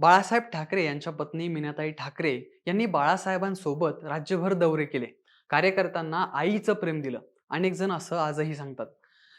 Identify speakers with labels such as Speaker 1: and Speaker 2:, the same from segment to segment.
Speaker 1: बाळासाहेब ठाकरे यांच्या पत्नी मीनाताई ठाकरे यांनी बाळासाहेबांसोबत राज्यभर दौरे केले. कार्यकर्त्यांना आईचं प्रेम दिलं. अनेक जण असं आजही सांगतात.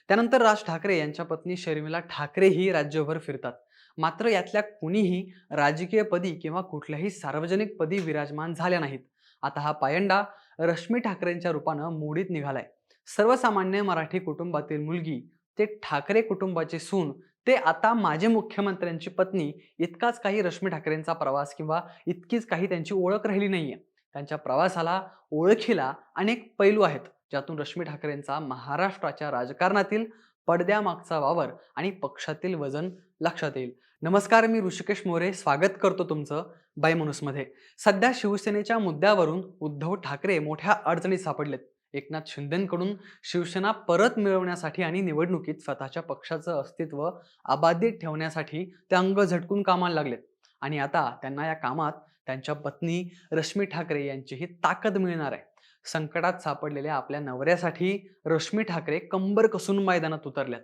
Speaker 1: त्यानंतर राज ठाकरे यांच्या पत्नी शर्मिला ठाकरेही राज्यभर फिरतात. मात्र यातल्या कुणीही राजकीय पदी किंवा कुठल्याही सार्वजनिक पदी विराजमान झाल्या नाहीत. आता हा पायंडा रश्मी ठाकरेंच्या रूपानं मोडीत निघालाय. सर्वसामान्य मराठी कुटुंबातील मुलगी ते ठाकरे कुटुंबाचे सून ते आता माझे मुख्यमंत्र्यांची पत्नी इतकाच काही रश्मी ठाकरेंचा प्रवास किंवा इतकीच काही त्यांची ओळख राहिली नाहीये. त्यांच्या प्रवासाला ओळखीला अनेक पैलू आहेत ज्यातून रश्मी ठाकरेंचा महाराष्ट्राच्या राजकारणातील पडद्यामागचा वावर आणि पक्षातील वजन लक्षात येईल. नमस्कार मी ऋषिकेश मोरे. स्वागत करतो तुमचं बायमध्ये सध्या शिवसेनेच्या मुद्द्यावरून उद्धव ठाकरे मोठ्या अडचणीत सापडलेत. एकनाथ शिंदेकडून शिवसेना परत मिळवण्यासाठी आणि निवडणुकीत स्वतःच्या पक्षाचं अस्तित्व अबाधित ठेवण्यासाठी ते अंग झटकून कामाला लागलेत आणि आता त्यांना या कामात त्यांच्या पत्नी रश्मी ठाकरे यांचीही ताकद मिळणार आहे. संकटात सापडलेल्या आपल्या नवऱ्यासाठी रश्मी ठाकरे कंबर कसून मैदानात उतरल्यात.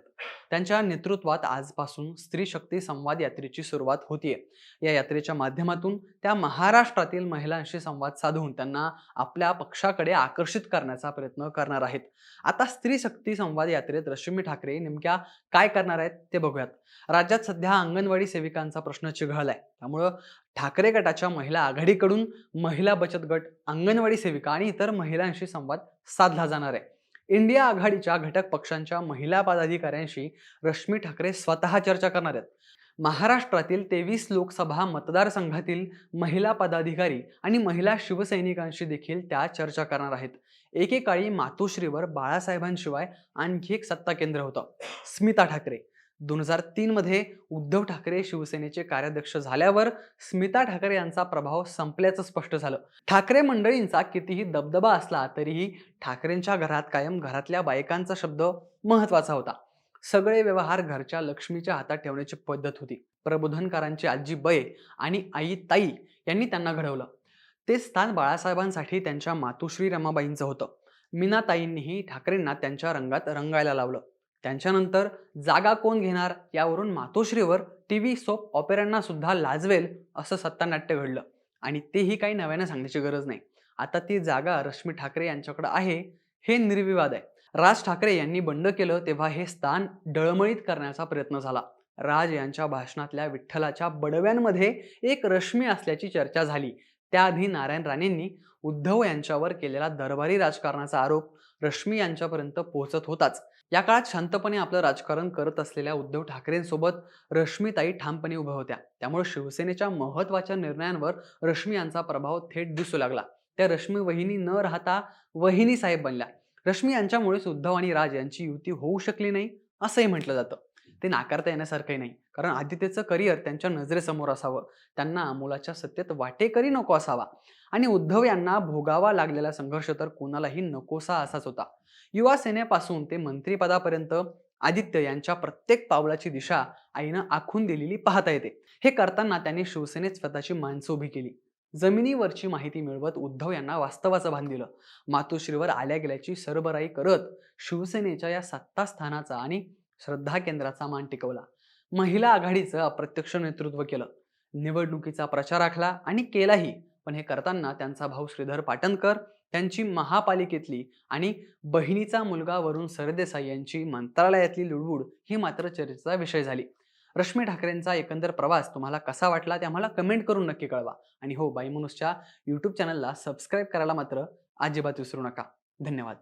Speaker 1: त्यांच्या नेतृत्वात आजपासून स्त्री शक्ती संवाद यात्रेची सुरुवात होतीये. या यात्रेच्या माध्यमातून त्या महाराष्ट्रातील महिलांशी संवाद साधून त्यांना आपल्या पक्षाकडे आकर्षित करण्याचा प्रयत्न करणार आहेत. आता स्त्री शक्ती संवाद यात्रेत रश्मी ठाकरे नेमक्या काय करणार आहेत ते बघूयात. राज्यात सध्या अंगणवाडी सेविकांचा प्रश्न चिघळलाय. त्यामुळं ठाकरे गटाच्या महिला आघाडीकडून महिला बचत गट अंगणवाडी सेविका आणि इतर महिलांशी संवाद साधला जाणार आहे. इंडिया आघाडीच्या घटक पक्षांच्या महिला पदाधिकाऱ्यांशी रश्मी ठाकरे स्वतः चर्चा करणार आहेत. महाराष्ट्रातील तेवीस लोकसभा मतदारसंघातील महिला पदाधिकारी आणि महिला शिवसैनिकांशी देखील त्या चर्चा करणार आहेत. एकेकाळी मातोश्रीवर बाळासाहेबांशिवाय आणखी एक सत्ता केंद्र होतं. स्मिता ठाकरे दोन हजार तीन मध्ये उद्धव ठाकरे शिवसेनेचे कार्याध्यक्ष झाल्यावर स्मिता ठाकरे यांचा प्रभाव संपल्याचं स्पष्ट झालं. ठाकरे मंडळींचा कितीही दबदबा असला तरीही ठाकरेंच्या घरात कायम घरातल्या बायकांचा शब्द महत्त्वाचा होता. सगळे व्यवहार घरच्या लक्ष्मीच्या हातात ठेवण्याची पद्धत होती. प्रबोधनकारांची आजी बये आणि आई ताई यांनी त्यांना घडवलं. ते स्थान बाळासाहेबांसाठी त्यांच्या मातोश्री रमाबाईंचं होतं. मीनाताईंनीही ठाकरेंना त्यांच्या रंगात रंगायला लावलं. त्यांच्यानंतर जागा कोण घेणार यावरून मातोश्रीवर टी व्ही सोप ऑपेरांना सुद्धा लाजवेल असं सत्तानाट्य घडलं. आणि तेही काही नव्यानं सांगण्याची गरज नाही. आता ती जागा रश्मी ठाकरे यांच्याकडे आहे हे निर्विवाद आहे. राज ठाकरे यांनी बंड केलं तेव्हा हे स्थान डळमळीत करण्याचा प्रयत्न झाला. राज यांच्या भाषणातल्या विठ्ठलाच्या बडव्यांमध्ये एक रश्मी असल्याची चर्चा झाली. त्याआधी नारायण राणेंनी उद्धव यांच्यावर केलेला दरबारी राजकारणाचा आरोप रश्मी यांच्यापर्यंत पोहोचत होताच. या काळात शांतपणे आपलं राजकारण करत असलेल्या उद्धव ठाकरेंसोबत रश्मीताई ठामपणे उभ्या होत्या. त्यामुळे शिवसेनेच्या महत्त्वाच्या निर्णयांवर रश्मी यांचा प्रभाव थेट दिसू लागला. त्या रश्मी वहिनी न राहता वहिनी साहेब बनल्या. रश्मी यांच्यामुळेच उद्धव आणि राज यांची युती होऊ शकली नाही असंही म्हटलं जातं. ते नाकारता येण्यासारखंही नाही कारण आदित्यचं करिअर त्यांच्या नजरेसमोर असावं. त्यांना मुलाच्या सत्तेत वाटेकरी नको असावा. आणि उद्धव यांना भोगावा लागलेला संघर्ष तर कोणालाही नकोसा असाच होता. युवा सेनेपासून ते मंत्रीपदापर्यंत आदित्य यांच्या प्रत्येक पावलाची दिशा आईनं आखून दिलेली पाहता येते. हे करताना त्यांनी शिवसेनेत स्वतःची माणसं उभी केली. जमिनीवरची माहिती मिळवत उद्धव यांना वास्तवाचं भान दिलं. मातोश्रीवर आल्या गेल्याची सरबराई करत शिवसेनेच्या या सत्ता स्थानाचा आणि श्रद्धा केंद्राचा मान टिकवला. महिला आघाडीचं अप्रत्यक्ष नेतृत्व केलं. निवडणुकीचा प्रचार आखला आणि केलाही. पण हे करताना त्यांचा भाऊ श्रीधर पाटणकर त्यांची महापालिकेतली आणि बहिणीचा मुलगा वरुण सरदेसाई यांची मंत्रालयातली लुडबुड ही मात्र चर्चेचा विषय झाली. रश्मी ठाकरेंचा एकंदर प्रवास तुम्हाला कसा वाटला ते आम्हाला कमेंट करून नक्की कळवा. आणि हो बाईमनुसच्या यूट्यूब चॅनलला सबस्क्राईब करायला मात्र अजिबात विसरू नका. धन्यवाद.